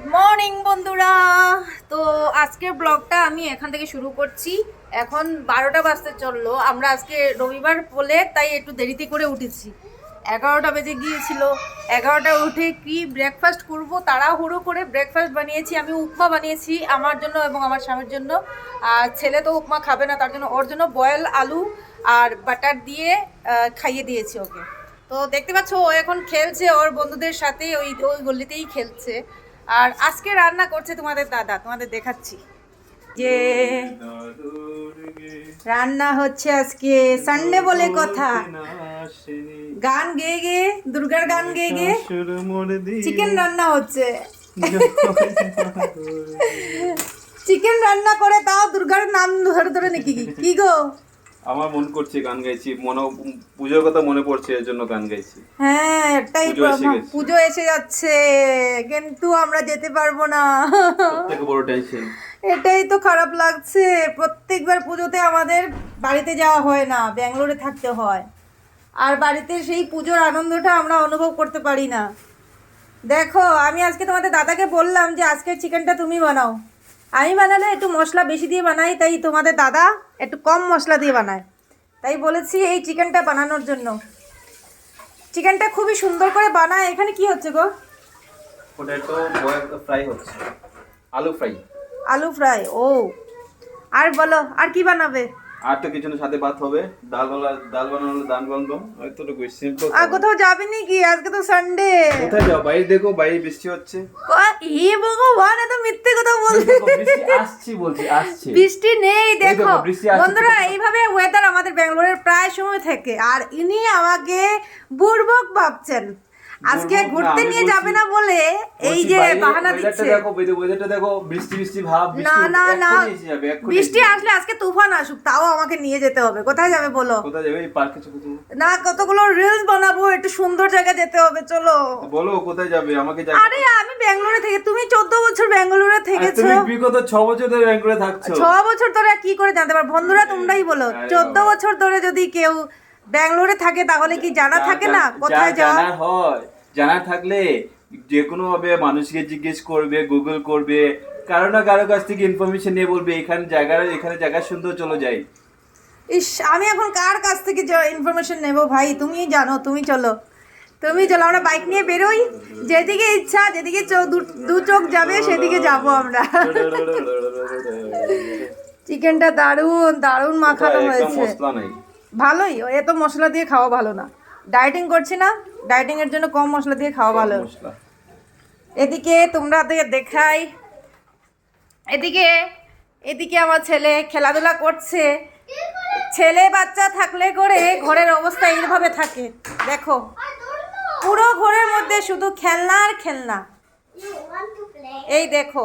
Good morning বন্ধুরা। তো আজকের ব্লগটা আমি এখান থেকে শুরু করছি। এখন বারোটা বাজতে চলল। আমরা আজকে রবিবার বলে তাই একটু দেরিতে করে উঠেছি। এগারোটা বেজে গিয়েছিল। এগারোটা উঠে কি ব্রেকফাস্ট করব তাড়াহুড়ো করে ব্রেকফাস্ট বানিয়েছি। আমি উপমা বানিয়েছি আমার জন্য এবং আমার স্বামীর জন্য। আর ছেলে তো উপমা খাবে না, তার জন্য ওর জন্য বয়েল আলু আর বাটার দিয়ে খাইয়ে দিয়েছি ওকে। তো দেখতে পাচ্ছ, ও এখন খেলছে। ওর বন্ধুদের সাথে ওই ওই গলিতেই খেলছে। আর আজকে রান্না করছে তোমাদের দাদা তোমাদের দেখাচ্ছি। যে রান্না হচ্ছে আজকে সানডে বলে কথা। গান গেয়ে গেয়ে দুর্গার গান গেয়ে গেয়ে চিকেন রান্না হচ্ছে। চিকেন রান্না করে তাও দুর্গার নাম ধরে ধরে নাকি কি গো? আমার মন করছে গান গাইছি মনে পুজোর কথা মনে পড়ছে এর জন্য গান গাইছি। হ্যাঁ একটাই পুজো এসে যাচ্ছে কিন্তু আমরা যেতে পারব না। থেকে বড় টেনশন এটাই তো খারাপ লাগছে। প্রত্যেকবার পুজোতে আমাদের বাড়িতে যাওয়া হয় না ব্যাঙ্গালোরে থাকতে হয়। আর বাড়িতে সেই পুজোর আনন্দটা আমরা অনুভব করতে পারি না। দেখো আমি আজকে তোমাদের দাদাকে বললাম যে আজকে চিকেনটা তুমি বানাও। আমি বানালে একটু মশলা বেশি দিয়ে বানাই তাই তোমাদের দাদা একটু কম মশলা দিয়ে বানায়। তাই বলেছি এই চিকেনটা বানানোর জন্য। চিকেনটা খুবই সুন্দর করে বানায়। এখানে কি হচ্ছে গো? পটেটো ফ্রাই হচ্ছে। আলু ফ্রাই আলু ফ্রাই ও। আর বলো আর কি বানাবে? আর তো কিছু না সাথে ভাত হবে। ডাল বালা ডাল বানানো ডাল বানানো তো সিম্পল আর কোথাও যাবে নাকি? আজকে তো সানডে কোথায় যাও বাইরে দেখো বাইরে বৃষ্টি হচ্ছে। ই ভগবান এত মিথ্যে কথা বলছে বৃষ্টি আসছি বলছি আসছে। বৃষ্টি নেই দেখো। বন্ধুরা এইভাবে ওয়েদার আমাদের ব্যাঙ্গালোরের প্রায় সময় থাকে। আর ইনি আমাকে বুর্বক ভাবছেন। আজকে ঘুরতে নিয়ে যাবে না বলে এই যে বাহানা দিচ্ছে। দেখো ওয়েদারটা দেখো বৃষ্টি বৃষ্টি ভাব না না না। বৃষ্টি আসলে আজকে তুফান আসুক তাও আমাকে নিয়ে যেতে হবে। কোথায় যাবে বলো? কোথায় যাবে? এই পার্কে চলে না কতগুলো রিলস বানাবো একটু সুন্দর জায়গা যেতে হবে চলো। বলো কোথায় যাবে? আমাকে আরে আমি ব্যাঙ্গালোরে থেকে তুমি চোদ্দ বছর ব্যাঙ্গালোরে আর থেকেছো। তুমি বিগত ছ বছর ধরে ব্যাঙ্গালোরে থাকছো। ছ বছর ধরে কি করে জানতে পারো বন্ধুরা তোমরাই বলো। আরে চোদ্দ বাবা। বছর ধরে যদি কেউ ব্যাঙ্গালোরে থাকে তাহলে কি জানা থাকে না? কোথায় যাওয়া? হয়। জানা থাকলে যে কোনোভাবে মানুষকে জিজ্ঞেস করবে গুগল করবে কারও না কারও কাছ থেকে ইনফরমেশন নিয়ে বলবে এখানে জায়গা এখানে জায়গা সুন্দর চলো যাই ইস আমি এখন কার কাছ থেকে ইনফরমেশন নেব ভাই? তুমিই জানো তুমি চলো। তুমি চলো আমরা বাইক নিয়ে বেরোই। যেদিকে ইচ্ছা যেদিকে দু- চোখ যাবে সেদিকে যাব আমরা। চিকেনটা দারুণ দারুণ মাখানো হয়েছে। ভালোই এত মশলা দিয়ে খাওয়া ভালো না। ডায়েটিং করছি না। ডায়েটিং এর জন্য কম মশলা দিয়ে খাওয়া ভালো। এদিকে তোমরা দেখাই। এদিকে এদিকে আমার ছেলে খেলাধুলা করছে। ছেলে বাচ্চা থাকলে করে ঘরের অবস্থা এইভাবে থাকে। দেখো পুরো ঘরের মধ্যে শুধু খেলনা আর খেলনা? এই দেখো